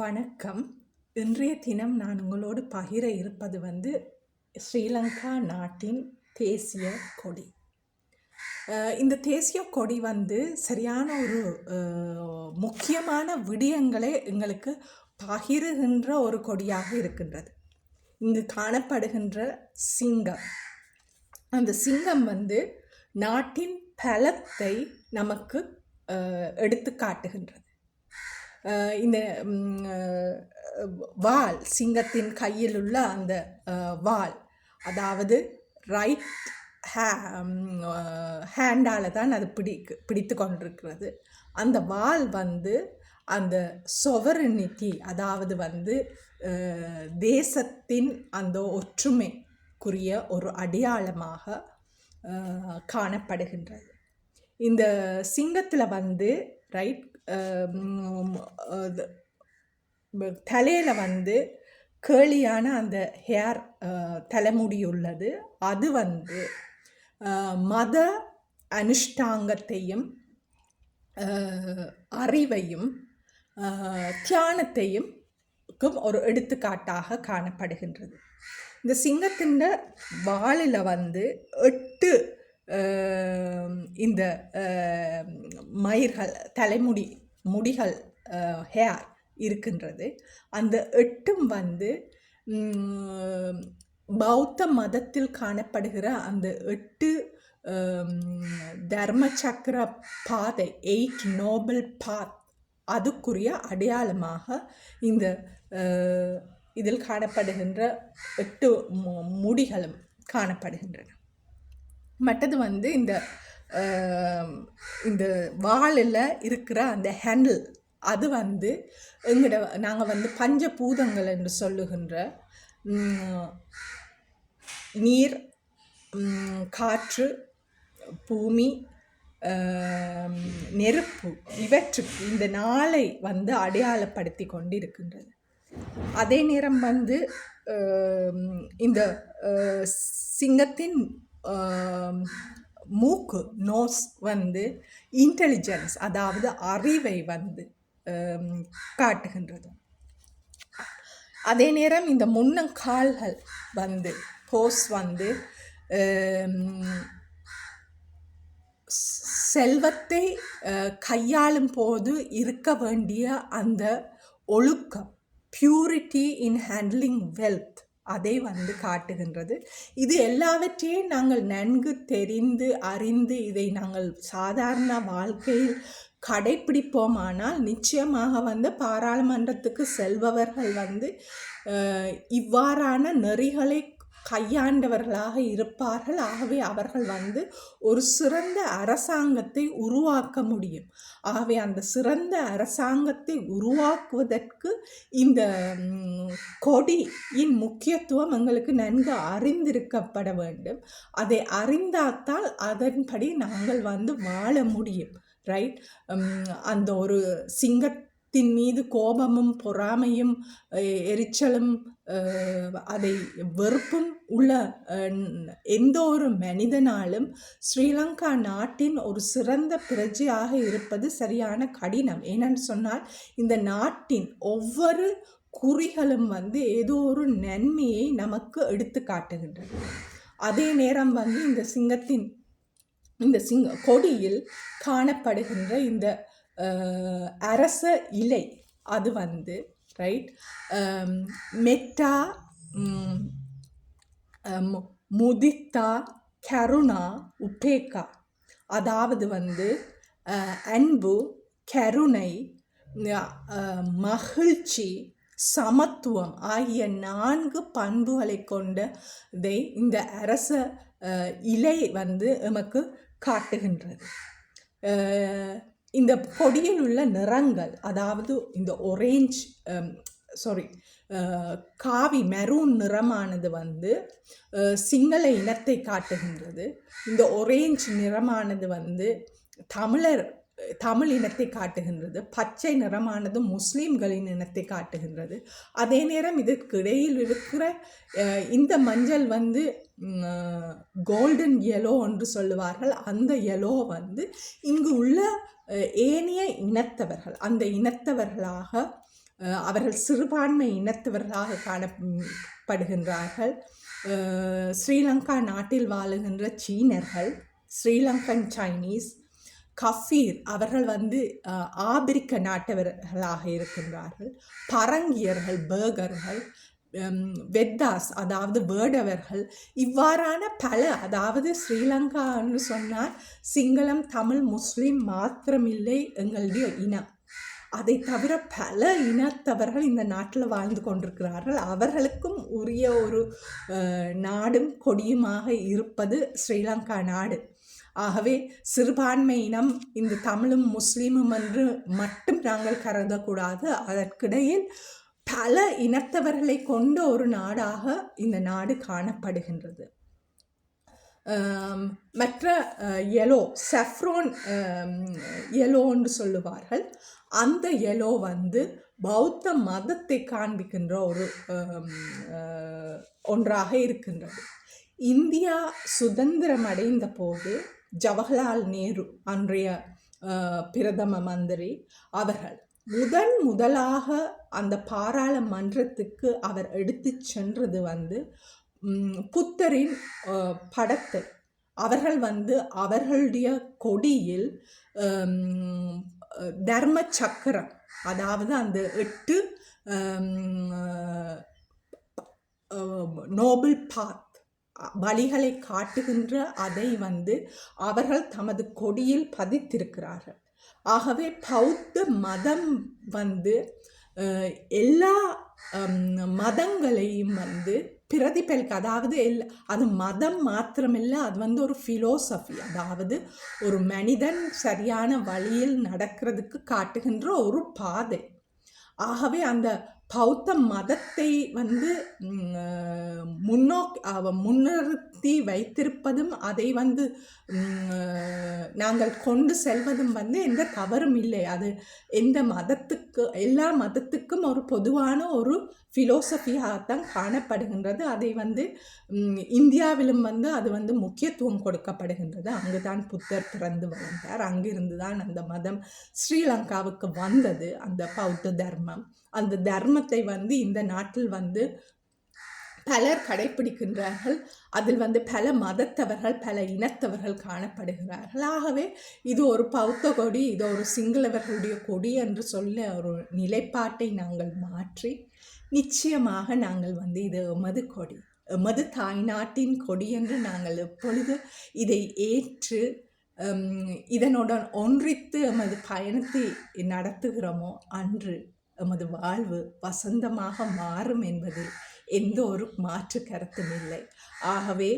வணக்கம். இன்றைய தினம் நான் உங்களோடு பகிர இருப்பது வந்து ஸ்ரீலங்கா நாட்டின் தேசிய கொடி. இந்த தேசிய கொடி வந்து சரியான ஒரு முக்கியமான விடயங்களை எங்களுக்கு பகிருகின்ற ஒரு கொடியாக இருக்கின்றது. இங்கு காணப்படுகின்ற சிங்கம். அந்த சிங்கம் வந்து நாட்டின் பலத்தை நமக்கு எடுத்து காட்டுகின்றது இந்த வால் சிங்கத்தின் கையில் உள்ள அந்த வால். அதாவது ரைட் ஹே ஹேண்டால் தான் அது பிடிக்கு பிடித்து கொண்டிருக்கிறது. அந்த வால் வந்து அந்த சொவரனிட்டி அதாவது வந்து தேசத்தின் அந்த ஒற்றுமைக்குரிய ஒரு அடையாளமாக காணப்படுகின்றது. இந்த சிங்கத்தில் வந்து ரைட் um, um, uh, தலையில் வந்து கேளியான அந்த ஹேர் uh, தலைமுடி உள்ளது. அது வந்து uh, மத அனுஷ்டாங்கத்தையும் அறிவையும் தியானத்தையும் க்கும் ஒரு எடுத்துக்காட்டாக காணப்படுகின்றது. இந்த சிங்கத்தின் வாலில் வந்து எட்டு இந்த மயிர்கள் தலைமுடி முடிகள் ஹேர் இருக்கின்றது. அந்த எட்டும் வந்து பௌத்த மதத்தில் காணப்படுகிற அந்த எட்டு தர்ம சக்கர பாதை எயிட் நோபல் பாத் அதுக்குரிய அடையாளமாக இந்த இதில் காணப்படுகின்ற எட்டு மு- முடிகளும் காணப்படுகின்றன. மற்றது வந்து இந்த இந்த வாளில் இருக்கிற அந்த ஹேண்டில் அது வந்து எங்கட நாங்கள் வந்து பஞ்சபூதங்கள் என்று சொல்லுகின்ற நீர் காற்று பூமி நெருப்பு இவற்றுக்கு இந்த நாளை வந்து அடையாளப்படுத்தி கொண்டு இருக்கின்றது அதே நேரம் வந்து இந்த சிங்கத்தின் மூக்கு நோஸ் வந்து இன்டெலிஜென்ஸ் அதாவது அறிவை வந்து காட்டுகின்றது அதே நேரம் இந்த முன்னங்கால்கள் வந்து போஸ் வந்து செல்வத்தை கையாளும் போது இருக்க வேண்டிய அந்த ஒழுக்கம் பியூரிட்டி இன் ஹேண்ட்லிங் வெல்த் அதை வந்து காட்டுகின்றது. இது எல்லாவற்றையும் நாங்கள் நன்கு தெரிந்து அறிந்து இதை நாங்கள் சாதாரண வாழ்க்கையில் கடைப்பிடிப்போமானால் நிச்சயமாக வந்து பாராளுமன்றத்துக்கு செல்பவர்கள் வந்து இவ்வாறான நெறிகளை கையாண்டவர்களாக இருப்பார்கள். ஆகவே அவர்கள் வந்து ஒரு சிறந்த அரசாங்கத்தை உருவாக்க முடியும். ஆகவே அந்த சிறந்த அரசாங்கத்தை உருவாக்குவதற்கு இந்த கொடியின் முக்கியத்துவம் எங்களுக்கு நன்கு அறிந்திருக்கப்பட வேண்டும். அதை அறிந்தாத்தால் அதன்படி நாங்கள் வந்து வாழ முடியும். ரைட்? அந்த ஒரு தின் மீது கோபமும் பொறாமையும் எரிச்சலும் அதை வெறுப்பும் உள்ள எந்த ஒரு மனிதனாலும் ஸ்ரீலங்கா நாட்டின் ஒரு சிறந்த பிரஜையாக இருப்பது சரியான கடினம் ஏனென்று சொன்னால் இந்த நாட்டின் ஒவ்வொரு குறிகளும் வந்து ஏதோ ஒரு நன்மையை நமக்கு எடுத்து காட்டுகின்றது அதே நேரம் வந்து இந்த சிங்கத்தின் இந்த சிங்க கொடியில் காணப்படுகின்ற இந்த அரச இலை. அது வந்து ரைட் மெட்டா முதித்தா கருணா உபேக்கா. அதாவது வந்து அன்பு கருணை மகிழ்ச்சி சமத்துவம் ஆகிய நான்கு பண்புகளை கொண்டதை இந்த அரச இலை வந்து நமக்கு காட்டுகின்றது. இந்த கொடியில் உள்ள நிறங்கள் அதாவது இந்த ஒரேஞ்ச் சாரி um, uh, காவி மெரூன் நிறமானது வந்து uh, சிங்கள இனத்தை காட்டுகின்றது. இந்த ஒரேஞ்ச் நிறமானது வந்து தமிழர் தமிழ் இனத்தை காட்டுகின்றது பச்சை நிறமானது முஸ்லீம்களின் இனத்தை காட்டுகின்றது. அதே நேரம் இதற்கு இடையில் இருக்கிற இந்த மஞ்சள் வந்து கோல்டன் எலோ என்று சொல்லுவார்கள். அந்த எலோ வந்து இங்கு உள்ள ஏனைய இனத்தவர்கள் அந்த இனத்தவர்களாக அவர்கள் சிறுபான்மை இனத்தவர்களாக காணப்படுகின்றார்கள். ஸ்ரீலங்கா நாட்டில் வாழுகின்ற சீனர்கள் ஸ்ரீலங்கன் சைனீஸ் கஃபீர் அவர்கள் வந்து ஆபிரிக்க நாட்டவர்களாக இருக்கின்றார்கள். பரங்கியர்கள் பேகர்கள் வெத்தாஸ் அதாவது வேடவர்கள் இவ்வாறான பல அதாவது ஸ்ரீலங்கான்னு சொன்னால் சிங்களம் தமிழ் முஸ்லீம் மாத்திரமில்லை எங்களுடைய இனம். அதை தவிர பல இனத்தவர்கள் இந்த நாட்டில் வாழ்ந்து கொண்டிருக்கிறார்கள். அவர்களுக்கும் உரிய ஒரு நாடும் கொடியுமாக இருப்பது ஸ்ரீலங்கா நாடு. ஆகவே சிறுபான்மையினம் இந்த தமிழும் முஸ்லீமும் என்று மட்டும் நாங்கள் கருதக்கூடாது. அதற்கிடையில் பல இனத்தவர்களை கொண்ட ஒரு நாடாக இந்த நாடு காணப்படுகின்றது. மற்ற எலோ செஃப்ரோன் எலோன்னு சொல்லுவார்கள். அந்த எலோ வந்து பௌத்த மதத்தை காண்பிக்கின்ற ஒரு ஒன்றாக இருக்கின்றது. இந்தியா சுதந்திரம் அடைந்த போது ஜவஹர்லால் நேரு அன்றைய பிரதம மந்திரி அவர்கள் முதன் முதலாக அந்த பாராளுமன்றத்துக்கு அவர் எடுத்து சென்றது வந்து புத்தரின் படத்தை. அவர்கள் வந்து அவர்களுடைய கொடியில் தர்ம சக்கரம் அதாவது அந்த எட்டு நோபல் பாத் வழிகளை காட்டுகின்ற அதை வந்து அவர்கள் தமது கொடியில் பதித்திருக்கிறார்கள். ஆகவே பௌத்த மதம் வந்து எல்லா மதங்களையும் வந்து பிரதிபலிக்க அதாவது எல் அது மதம் மாத்திரமில்லை அது வந்து ஒரு ஃபிலோசஃபி அதாவது ஒரு மனிதன் சரியான வழியில் நடக்கிறதுக்கு காட்டுகின்ற ஒரு பாதை. ஆகவே அந்த பௌத்த மதத்தை வந்து முன்னோக் முன்னர் சுற்றி வைத்திருப்பதும் அதை வந்து நாங்கள் கொண்டு செல்வதும் வந்து எந்த தவறும் இல்லை. அது எந்த மதத்துக்கு எல்லா மதத்துக்கும் ஒரு பொதுவான ஒரு ஃபிலோசபியாகத்தான் காணப்படுகின்றது. அதை வந்து இந்தியாவிலும் வந்து அது வந்து முக்கியத்துவம் கொடுக்கப்படுகின்றது. அங்கு தான் புத்தர் பிறந்து வளர்ந்தார் அங்கிருந்து தான் அந்த மதம் ஸ்ரீலங்காவுக்கு வந்தது அந்த பௌத்த தர்மம். அந்த தர்மத்தை வந்து இந்த நாட்டில் வந்து பலர் கடைப்பிடிக்கின்றார்கள். அதில் வந்து பல மதத்தவர்கள் பல இனத்தவர்கள் காணப்படுகிறார்கள். ஆகவே இது ஒரு பௌத்த கொடி இது ஒரு சிங்களவர்களுடைய கொடி என்று சொல்ல ஒரு நிலைப்பாட்டை நாங்கள் மாற்றி நிச்சயமாக நாங்கள் வந்து இது எமது கொடி எமது தாய்நாட்டின் கொடி என்று நாங்கள் எப்பொழுது இதை ஏற்று இதனுடன் ஒன்றித்து எமது பயணத்தை நடத்துகிறோமோ அன்று எமது வாழ்வு வசந்தமாக மாறும் என்பதில் எந்த ஒரு மாற்று கருத்தும் இல்லை. ஆகவே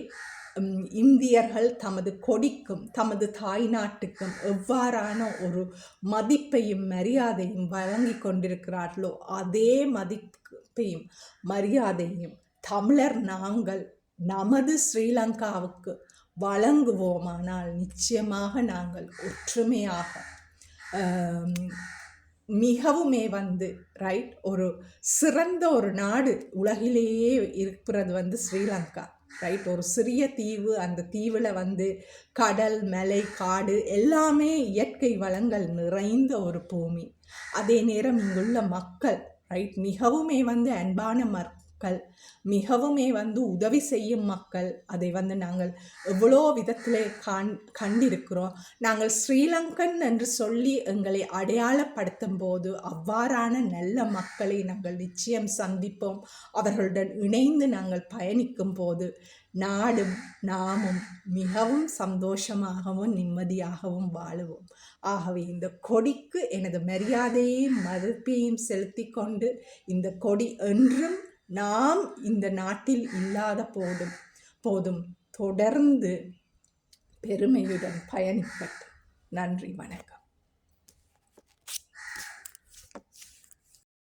இந்தியர்கள் தமது கொடிக்கும் தமது தாய்நாட்டுக்கும் எவ்வாறான ஒரு மதிப்பையும் மரியாதையும் வழங்கி கொண்டிருக்கிறார்களோ அதே மதிப்பையும் மரியாதையும் தமிழர் நாங்கள் நமது ஸ்ரீலங்காவுக்கு வழங்குவோமானால் நிச்சயமாக நாங்கள் ஒற்றுமையாக மிகவுமே வந்து ரைட் ஒரு சிறந்த ஒரு நாடு உலகிலேயே இருக்கிறது வந்து ஸ்ரீலங்கா ரைட் ஒரு சிறிய தீவு அந்த தீவில் வந்து கடல் மலை காடு எல்லாமே இயற்கை வளங்கள் நிறைந்த ஒரு பூமி. அதே நேரம் இங்குள்ள மக்கள் ரைட் மிகவுமே வந்து அன்பான மக்கள். மிகவுமே வந்து உதவி செய்யும் மக்கள். அதை வந்து நாங்கள் எவ்வளோ விதத்தில் காண் கண்டிருக்கிறோம். நாங்கள் ஸ்ரீலங்கன் என்று சொல்லி எங்களை அடையாளப்படுத்தும் போது அவ்வாறான நல்ல மக்களை நாங்கள் நிச்சயம் சந்திப்போம். அவர்களுடன் இணைந்து நாங்கள் பயணிக்கும் போது நாடும் நாமும் மிகவும் சந்தோஷமாகவும் நிம்மதியாகவும் வாழுவோம். ஆகவே இந்த கொடிக்கு எனது மரியாதையையும் மதிப்பையும் செலுத்தி கொண்டு இந்த கொடி என்றும் நாம் இந்த நாட்டில் இல்லாத போதும் போதும் தொடர்ந்து பெருமையுடன் பயணிப்பட்டு நன்றி வணக்கம்.